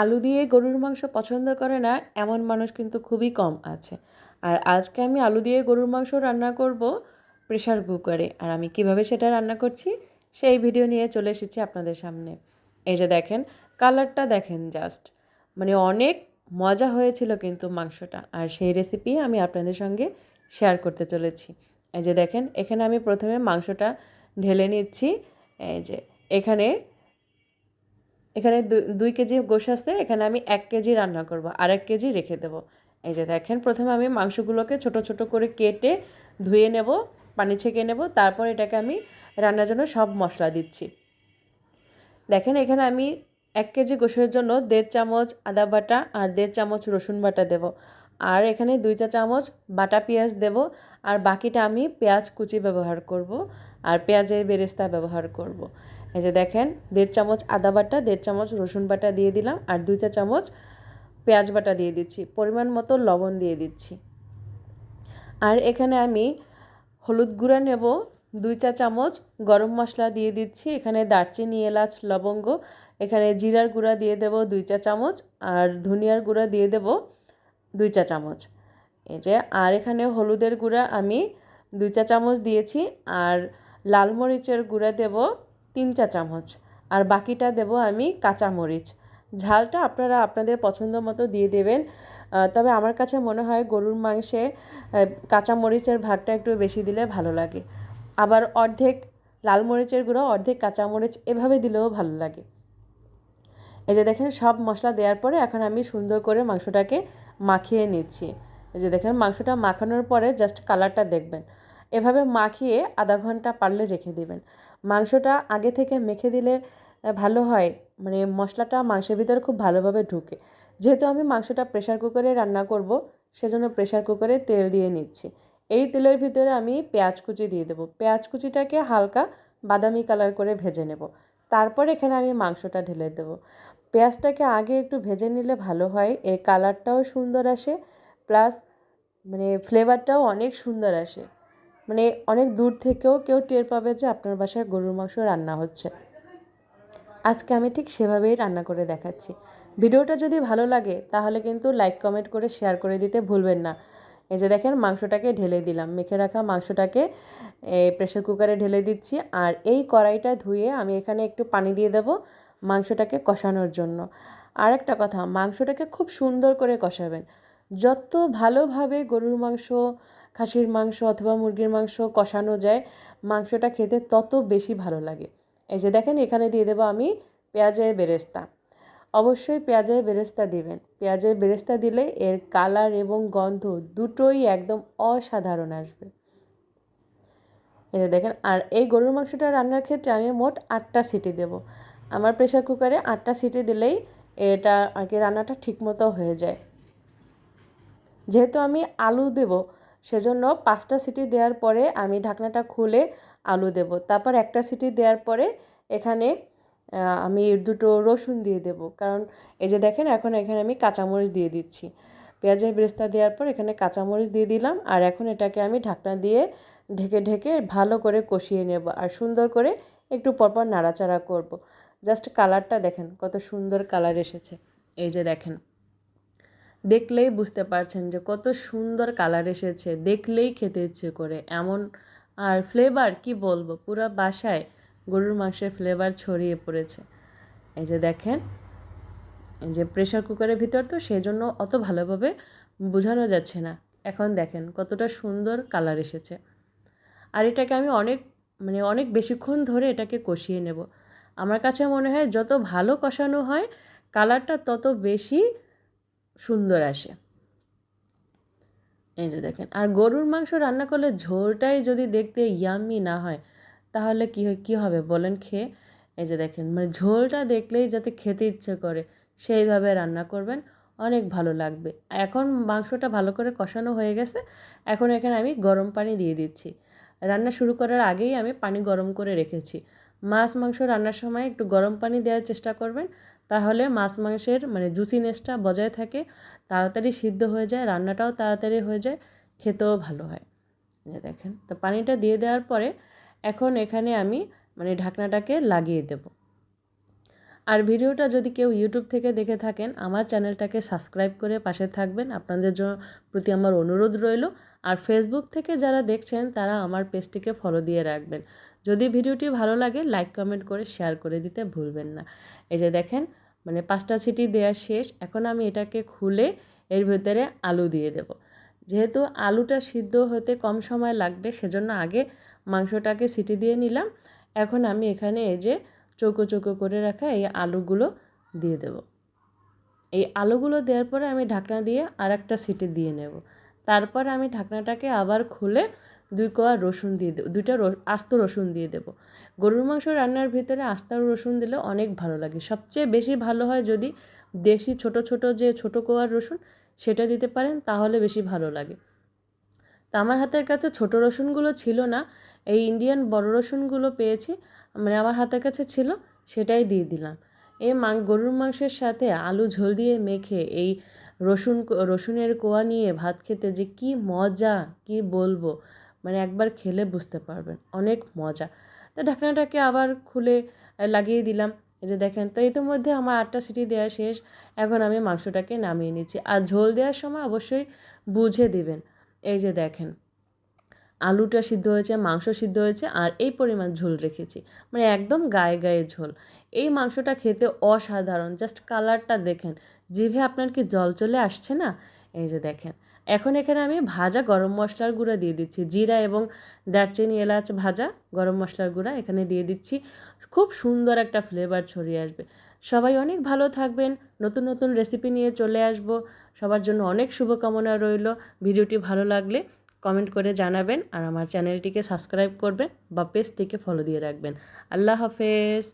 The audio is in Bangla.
আলু দিয়ে গরুর মাংস পছন্দ করে না, এমন মানুষ কিন্তু খুবই কম আছে। আর আজকে আমি আলু দিয়ে গরুর মাংস রান্না করব প্রেশার কুকারে। আর আমি কীভাবে সেটা রান্না করছি, সেই ভিডিও নিয়ে চলে এসেছি আপনাদের সামনে। এই যে দেখেন, কালারটা দেখেন জাস্ট। মানে অনেক মজা হয়েছিল কিন্তু মাংসটা। আর সেই রেসিপি আমি আপনাদের সঙ্গে শেয়ার করতে চলেছি। এই যে দেখেন, এখানে আমি প্রথমে মাংসটা ঢেলে নিচ্ছি। এই যে, এখানে এখানে দুই কেজি আছে, এখানে আমি এক কেজি রান্না করব আর এক কেজি রেখে দেব। এই যে দেখেন, প্রথমে আমি মাংসগুলোকে ছোট ছোট করে কেটে ধুয়ে নেব, পানি ছেঁকে নেব, তারপর এটাকে আমি রান্নার জন্য সব মশলা দিচ্ছি। দেখেন, এখানে আমি এক কেজি গোশের জন্য দেড় চামচ আদা বাটা আর দেড় চামচ রসুন বাটা দেব। আর এখানে দুই চা চামচ বাটা পেঁয়াজ দেব, আর বাকিটা আমি পেঁয়াজ কুচি ব্যবহার করব, আর পেঁয়াজের বেরেস্তা ব্যবহার করব। এই যে দেখেন, দেড় চামচ আদা বাটা, দেড় চামচ রসুন বাটা দিয়ে দিলাম আর দুই চা চামচ পেঁয়াজ বাটা দিয়ে দিচ্ছি। পরিমাণ মতো লবণ দিয়ে দিচ্ছি। আর এখানে আমি হলুদ গুঁড়া নেব, দুই চা চামচ গরম মশলা দিয়ে দিচ্ছি। এখানে দারচিনি, এলাচ, লবঙ্গ, এখানে জিরার গুঁড়া দিয়ে দেব দুই চা চামচ আর ধনিয়ার গুঁড়া দিয়ে দেব দুই চা চামচ। এই যে, আর এখানে হলুদের গুঁড়া আমি দুই চা চামচ দিয়েছি আর লাল মরিচের গুঁড়া দেব তিন চা চামচ। আর বাকিটা দেব আমি কাঁচা মরিচ ঝালটা আপনারা আপনাদের পছন্দ মতো দিয়ে দেবেন। তবে আমার কাছে মনে হয় গরুর মাংসে কাঁচা মরিচের ভাগটা একটু বেশি দিলে ভালো লাগে। আবার অর্ধেক লাল মরিচের গুঁড়ো, অর্ধেক কাঁচা মরিচ এভাবে দিলেও ভালো লাগে। এই যে দেখেন, সব মশলা দেওয়ার পরে এখন আমি সুন্দর করে মাংসটাকে মাখিয়ে নিচ্ছি। এই যে দেখেন, মাংসটা মাখানোর পরে জাস্ট কালারটা দেখবেন। এভাবে মাখিয়ে আধা ঘণ্টা পারলে রেখে দেবেন। মাংসটা আগে থেকে মেখে দিলে ভালো হয়। মানে মশলাটা মাংসের ভিতরে খুব ভালোভাবে ঢুকে। যেহেতু আমি মাংসটা প্রেশার কুকারে রান্না করব, সেজন্য প্রেশার কুকারে তেল দিয়ে নিচ্ছি। এই তেলের ভিতরে আমি পেঁয়াজ কুচি দিয়ে দেবো। পেঁয়াজ কুচিটাকে হালকা বাদামি কালার করে ভেজে নেব। তারপর এখানে আমি মাংসটা ঢেলে দেবো। পেঁয়াজটাকে আগে একটু ভেজে নিলে ভালো হয়। এর কালারটাও সুন্দর আসে প্লাস মানে ফ্লেভারটাও অনেক সুন্দর আসে। মানে অনেক দূর থেকেও কেউ টের পাবে যে আপনার বাসায় গরুর মাংস রান্না হচ্ছে। আজকে আমি ঠিক সেভাবেই রান্না করে দেখাচ্ছি। ভিডিওটা যদি ভালো লাগে, তাহলে কিন্তু লাইক কমেন্ট করে শেয়ার করে দিতে ভুলবেন না। এই যে দেখেন, মাংসটাকে ঢেলে দিলাম। মেখে রাখা মাংসটাকে প্রেশার কুকারে ঢেলে দিচ্ছি। আর এই কড়াইটা ধুয়ে আমি এখানে একটু পানি দিয়ে দেব মাংসটাকে কষানোর জন্য। আর একটা কথা, মাংসটাকে খুব সুন্দর করে কষাবেন। যত ভালোভাবে গরুর মাংস খাসির মাংস অথবা মুরগির মাংস কষানো যায়, মাংসটা খেতে তত বেশি ভালো লাগে। এই যে দেখেন, এখানে দিয়ে দেবো আমি পেঁয়াজের বেরেস্তা। অবশ্যই পেঁয়াজের বেরেস্তা দিবেন। পেঁয়াজের বেরেস্তা দিলে এর কালার এবং গন্ধ দুটোই একদম অসাধারণ আসবে। এটা দেখেন, আর এই গরুর মাংসটা রান্নার ক্ষেত্রে আমি মোট আটটা সিটি দেব। আমার প্রেশার কুকারে আটটা সিটি দিলেই এটা আর কি রান্নাটা ঠিকমতো হয়ে যায়। যেহেতু আমি আলু দেব সেজন্য পাঁচটা সিটি দেওয়ার পরে আমি ঢাকনাটা খুলে আলু দেব। তারপর একটা সিটি দেওয়ার পরে এখানে আমি দুটো রসুন দিয়ে দেব। কারণ এই যে দেখেন, এখন এখানে আমি কাঁচামরিচ দিয়ে দিচ্ছি। পেঁয়াজের বেরেস্তা দেওয়ার পর এখানে কাঁচামরিচ দিয়ে দিলাম। আর এখন এটাকে আমি ঢাকনা দিয়ে ঢেকে ঢেকে ভালো করে কষিয়ে নেব। আর সুন্দর করে একটু পরপর নাড়াচাড়া করব। জাস্ট কালারটা দেখেন, কত সুন্দর কালার এসেছে। এই যে দেখেন। দেখলেই বুঝতে পারছেন যে কত সুন্দর কালার এসেছে, দেখলেই খেতে ইচ্ছে করে। এমন, আর ফ্লেভার কি বলব? পুরো বাসায় গরুর মাংসের ফ্লেভার ছড়িয়ে পড়েছে। এই যে দেখেন, এই যে প্রেশার কুকারের ভিতর তো সেই জন্য অত ভালোভাবে বোঝানো যাচ্ছে না। এখন দেখেন কতটা সুন্দর কালার এসেছে। আর এটাকে আমি অনেক মানে অনেক বেশিক্ষণ ধরে এটাকে কষিয়ে নেব। আমার কাছে মনে হয় যত ভালো কষানো হয়, কালারটা তত বেশি সুন্দর আসে। এই যে দেখেন, আর গরুর মাংস রান্না করলে ঝোলটাই যদি দেখতে ইয়াম্মি না হয়, তাহলে কী কী হবে বলেন খেয়ে? এই যে দেখেন মানে ঝোলটা দেখলেই যাতে খেতে ইচ্ছে করে, সেইভাবে রান্না করবেন, অনেক ভালো লাগবে। এখন মাংসটা ভালো করে কষানো হয়ে গেছে, এখন এখানে আমি গরম পানি দিয়ে দিচ্ছি। রান্না শুরু করার আগেই আমি পানি গরম করে রেখেছি। মাছ মাংস রান্নার সময় একটু গরম পানি দেওয়ার চেষ্টা করবেন তাহলে মাছ মাংসের মানে জুসিনেসটা বজায় থাকে, তাড়াতাড়ি সিদ্ধ হয়ে যায়, রান্নাটাও তাড়াতাড়ি হয়ে যায়, খেতেও ভালো হয়। দেখেন, তো পানিটা দিয়ে দেওয়ার পরে এখন এখানে আমি মানে ঢাকনাটাকে লাগিয়ে দেব। আর ভিডিওটা যদি কেউ ইউটিউব থেকে দেখে থাকেন, আমার চ্যানেলটাকে সাবস্ক্রাইব করে পাশে থাকবেন। আপনাদের প্রতি আমার অনুরোধ রইল। আর ফেসবুক থেকে যারা দেখছেন, তারা আমার পেজটিকে ফলো দিয়ে রাখবেন। যদি ভিডিওটি ভালো লাগে লাইক কমেন্ট করে শেয়ার করে দিতে ভুলবেন না। এই যে দেখেন মানে পাঁচটা সিটি দেওয়া শেষ, এখন আমি এটাকে খুলে এর ভেতরে আলু দিয়ে দেব। যেহেতু আলুটা সিদ্ধ হতে কম সময় লাগবে, সেজন্য আগে মাংসটাকে সিটি দিয়ে নিলাম। এখন আমি এখানে এই যে চৌকো চৌকো করে রাখা এই আলুগুলো দিয়ে দেব। এই আলুগুলো দেওয়ার পরে আমি ঢাকনা দিয়ে আর একটা সিটি দিয়ে নেব। তারপর আমি ঢাকনাটাকে আবার খুলে দুই কোয়া রসুন দিয়ে দেবো, দুইটা আস্ত রসুন দিয়ে দেবো। গরুর মাংস রান্নার ভিতরে আস্ত রসুন দিলে অনেক ভালো লাগে। সবচেয়ে বেশি ভালো হয় যদি দেশি ছোট ছোট যে ছোট কোয়ার রসুন সেটা দিতে পারেন, তাহলে বেশি ভালো লাগে। তা আমার হাতের কাছে ছোট রসুনগুলো ছিল না, এই ইন্ডিয়ান বড় রসুনগুলো পেয়েছি মানে আমার হাতের কাছে ছিল, সেটাই দিয়ে দিলাম। এই মাং, গরুর মাংসের সাথে আলু ঝোল দিয়ে মেখে এই রসুন, রসুনের কোয়া নিয়ে ভাত খেতে যে কি মজা, কি বলব। মানে একবার খেলে বুঝতে পারবেন, অনেক মজা। তো ঢাকনাটাকে আবার খুলে লাগিয়ে দিলাম। এই যে দেখেন, তো ইতিমধ্যে আমার আটটা সিটি দেওয়া শেষ। এখন আমি মাংসটাকে নামিয়ে নিচ্ছি। আর ঝোল দেওয়ার সময় অবশ্যই বুঝে দিবেন। এই যে দেখেন, আলুটা সিদ্ধ হয়েছে, মাংস সিদ্ধ হয়েছে, আর এই পরিমাণ ঝোল রেখেছি। মানে একদম গায়ে গায়ে ঝোল। এই মাংসটা খেতে অসাধারণ। জাস্ট কালারটা দেখেন, জিভে আপনার কি জল চলে আসছে না? এই যে দেখেন এখন এখানে আমি ভাজা গরম মশলার গুঁড়া দিয়ে দিচ্ছি। জিরা এবং দারচিনি এলাচ ভাজা গরম মশলার গুঁড়া এখানে দিয়ে দিচ্ছি। খুব সুন্দর একটা ফ্লেভার ছড়িয়ে আসবে। সবাই অনেক ভালো থাকবেন। নতুন নতুন রেসিপি নিয়ে চলে আসব। সবার জন্য অনেক শুভকামনা রইল। ভিডিওটি ভালো লাগলে কমেন্ট করে জানাবেন আর আমার চ্যানেলটিকে সাবস্ক্রাইব করবেন বা পেজটিকে ফলো দিয়ে রাখবেন। আল্লাহ হাফেজ।